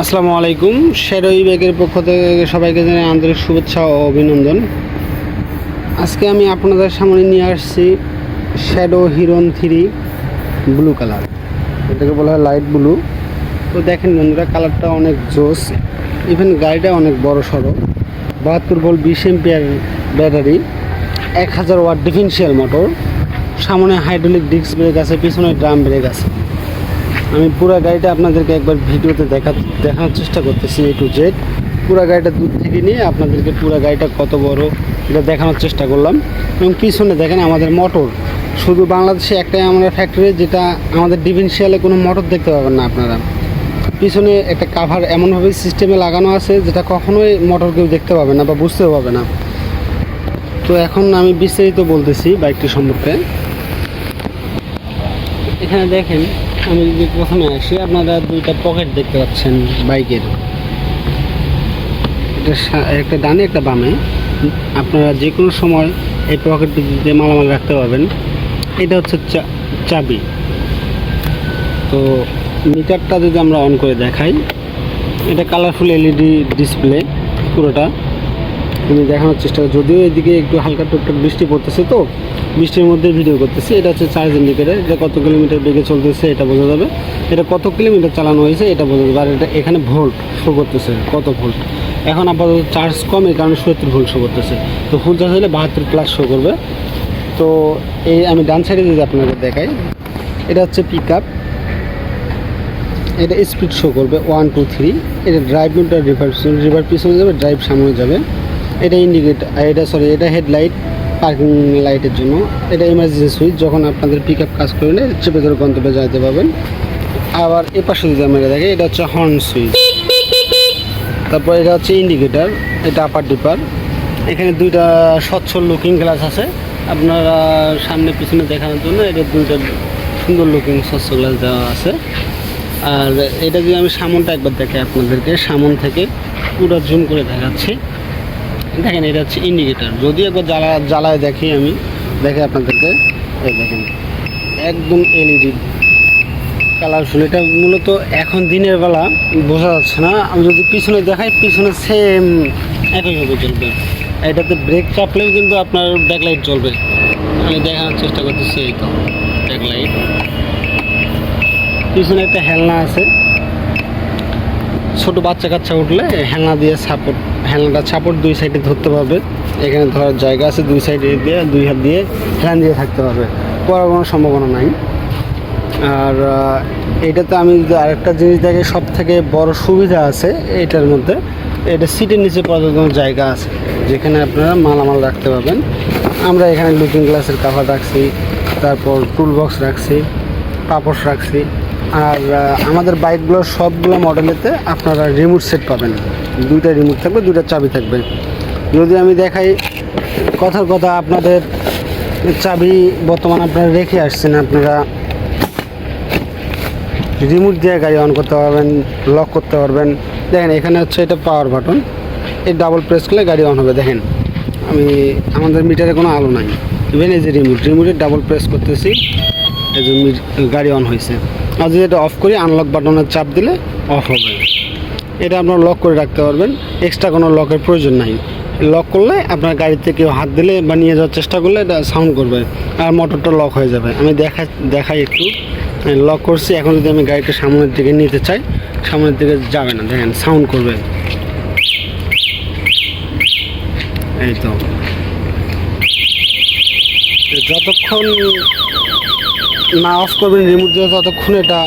আসসালামু আলাইকুম। শেরই ব্যাগের পক্ষ থেকে সবাইকে জানাই আন্তরিক শুভেচ্ছা ও অভিনন্দন। আজকে আমি আপনাদের সামনে নিয়ে আসছি শ্যাডো হিরন থ্রি ব্লু কালার। এটাকে বলা হয় লাইট ব্লু। তো দেখেন বন্ধুরা কালারটা অনেক জোস। ইভেন গাড়িটা অনেক বড় সড়ো। বাহাত্তর ভোল্ট বিশ এমপিয়ার ব্যাটারি এক হাজার ওয়াট ডিফেন্সিয়াল মোটর। সামনে হাইড্রোলিক ডিস্ক ব্রেক আছে পিছনে ড্রাম ব্রেক আছে। আমি পুরো গাড়িটা আপনাদেরকে একবার ভিডিওতে দেখা দেখানোর চেষ্টা করতেছি এ টু জেড পুরো গাড়িটা দূর থেকে নিয়ে আপনাদেরকে পুরো গাড়িটা কত বড় এটা দেখানোর চেষ্টা করলাম। এবং পিছনে দেখেন আমাদের মোটর শুধু বাংলাদেশে একটাই আমরা ফ্যাক্টরি যেটা আমাদের ডিফেন্সিয়ালে কোনো মোটর দেখতে পাবেন না আপনারা। পিছনে একটা কাভার এমনভাবে সিস্টেমে লাগানো আছে, যেটা কখনোই মোটর কেউ দেখতে পাবে না বা বুঝতেও পাবে না। তো এখন আমি বিস্তারিত বলতেছি বাইকটি সম্পর্কে। এখানে দেখেন আমি যদি প্রথমে আসি, আপনারা দুইটা পকেট দেখতে পাচ্ছেন বাইকের। এটা একটা ডানে, একটা বামে। আপনারা যে কোনো সময় এই পকেট দিয়ে মালামাল রাখতে পারবেন, এটা হচ্ছে চাবি। তো মিটারটা যদি আমরা অন করে দেখাই, এটা কালারফুল এলইডি ডিসপ্লে পুরোটা। আমি দেখানোর চেষ্টা যদিও এদিকে একটু হালকা টুকটাক বৃষ্টি পড়তেছে তো, বৃষ্টির মধ্যে ভিডিও করতেছি। এটা হচ্ছে চার্জ ইন্ডিকেটার, এটা কত কিলোমিটার বেগে চলতেছে এটা বোঝা যাবে। এটা কত কিলোমিটার চালানো হয়েছে এটা বোঝা যাবে। আর এটা এখানে ভোল্ট শো করতেছে, কত ভোল্ট এখন আপাতত চার্জ কম কারণে সত্তর ভোল্ট শো করতেছে। তো ফুল চার্জ হলে বাহাত্তর প্লাস শো করবে। তো এই আমি ডান সাইডে যদি আপনাকে দেখাই, এটা হচ্ছে পিক আপ এটা স্পিড শো করবে ওয়ান টু থ্রি এটা ড্রাইভ মিটার রিভার রিভার পিছনে যাবে ড্রাইভ সামনে যাবে। এটা ইন্ডিকেট এটা সরি এটা হেডলাইট পার্কিং লাইটের জন্য। এটা ইমার্জেন্সি সুইচ যখন আপনাদের পিক আপ কাজ করলে চেপে ধরে গন্তব্যে যাইতে পারবেন। আবার এ পাশে যদি আমরা দেখি, এটা হচ্ছে হর্ন সুইচ তারপর এটা হচ্ছে ইন্ডিকেটার এটা আপার ডিপার এখানে দুইটা স্বচ্ছ লুকিং গ্লাস আছে। আপনারা সামনে পিছনে দেখানোর জন্য এটা দুইটা সুন্দর লুকিং স্বচ্ছ গ্লাস দেওয়া আছে। আর এটা যদি আমি সামনটা একবার দেখাই আপনাদেরকে, সামন থেকে পুরো জুম করে দেখাচ্ছি। দেখেন, এটা হচ্ছে ইন্ডিকেটার যদি একবার জ্বালা জ্বালায় দেখি আমি, দেখে আপনাদেরকে, এই দেখেন, একদম এলইডি কালারফুল এটা মূলত এখন দিনের বেলা, বোঝা যাচ্ছে না। আমি যদি পিছনে দেখাই, পিছনে সেম একইভাবে চলবে। এটাতে ব্রেক চাপলেও কিন্তু আপনার ব্যাকলাইট চলবে আমি দেখানোর চেষ্টা করতেছি, এই তো ব্যাকলাইট পিছনে একটা হেলনা আছে। ছোট বাচ্চা কাচ্চা উঠলে হেলনা দিয়ে সাপোর্ট হেলনাটা সাপোর্ট দুই সাইডে ধরতে পারবে। এখানে ধরার জায়গা আছে, দুই সাইডে দিয়ে, দুই হাত দিয়ে হেলান দিয়ে থাকতে পারবে। পড়ার কোনো সম্ভাবনা নাই। আর এটাতে আমি আরেকটা জিনিস দেখি সব থেকে বড় সুবিধা আছে এটার মধ্যে, এটা সিটের নিচে পর্যন্ত জায়গা আছে, যেখানে আপনারা মালামাল রাখতে পারবেন। আমরা এখানে লুকিং গ্লাসের কাভার রাখছি, তারপর টুল বক্স রাখছি পাপড় রাখছি। আর আমাদের বাইকগুলো সবগুলো মডেলেতে আপনারা রিমোট সেট পাবেন। দুইটা রিমোট থাকবে, দুইটা চাবি থাকবে। যদি আমি দেখাই, কথার কথা আপনাদের চাবি বর্তমান আপনারা রেখে আসছেন, আপনারা রিমোট দিয়ে গাড়ি অন করতে পারবেন লক করতে পারবেন। দেখেন, এখানে হচ্ছে এটা পাওয়ার বাটন এই ডাবল প্রেস করলে গাড়ি অন হবে, দেখেন। আমি, আমাদের মিটারে কোনো আলো নাই। ইভেন এই যে রিমোট রিমোটের ডাবল প্রেস করতেছি। এই গাড়ি অন হয়েছে আর যদি এটা অফ করি আনলক বাটনের চাপ দিলে অফ হবে। এটা আপনার লক করে রাখতে পারবেন। এক্সট্রা কোনো লকের প্রয়োজন নাই। লক করলে আপনার গাড়িতে কেউ হাত দিলে বা নিয়ে যাওয়ার চেষ্টা করলে এটা সাউন্ড করবে আর মোটরটা লক হয়ে যাবে। আমি দেখা, দেখাই একটু। লক করছি। এখন যদি আমি গাড়িটা সামনের দিকে নিতে চাই, সামনের দিকে যাবে না। দেখেন সাউন্ড করবে। এই তো। যতক্ষণ না অফ করবেন রিমোট দিয়ে ততক্ষণ এটা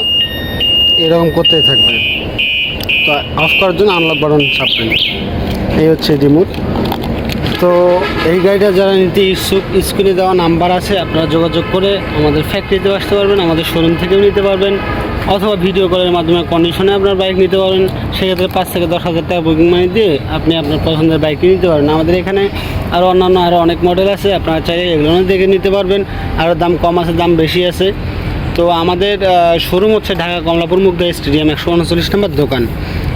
এরকম করতেই থাকবে তো অফ করার জন্য আনলক বাটন চাপবেন এই হচ্ছে রিমোট তো এই গাড়িটা যারা নিতে ইচ্ছুক, স্ক্রিনে দেওয়া নাম্বার আছে, আপনারা যোগাযোগ করে আমাদের ফ্যাক্টরিতেও আসতে পারবেন, আমাদের শোরুম থেকেও নিতে পারবেন। অথবা ভিডিও কলের মাধ্যমে কন্ডিশনে আপনার বাইক নিতে পারবেন সেক্ষেত্রে পাঁচ থেকে দশ হাজার টাকা বুকিং মানি দিয়ে আপনি আপনার পছন্দের বাইকটি নিতে পারেন। আমাদের এখানে আরও অন্যান্য আরও অনেক মডেল আছে, আপনারা চাইলে এগুলো দেখে নিতে পারবেন। আরও দাম কম আছে, দাম বেশি আছে। তো আমাদের শোরুম হচ্ছে ঢাকা কমলাপুর মুগ্ধা স্টেডিয়াম, একশো উনচল্লিশ নম্বর দোকান।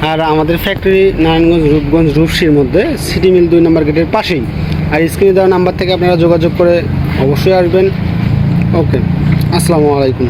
আর আমাদের ফ্যাক্টরি নারায়ণগঞ্জ, রূপগঞ্জ রূপসীর মধ্যে সিটি মিল দুই নম্বর গেটের পাশেই। আর স্ক্রিনে দেওয়া নাম্বার থেকে আপনারা যোগাযোগ করে অবশ্যই আসবেন। ওকে আসসালামু আলাইকুম।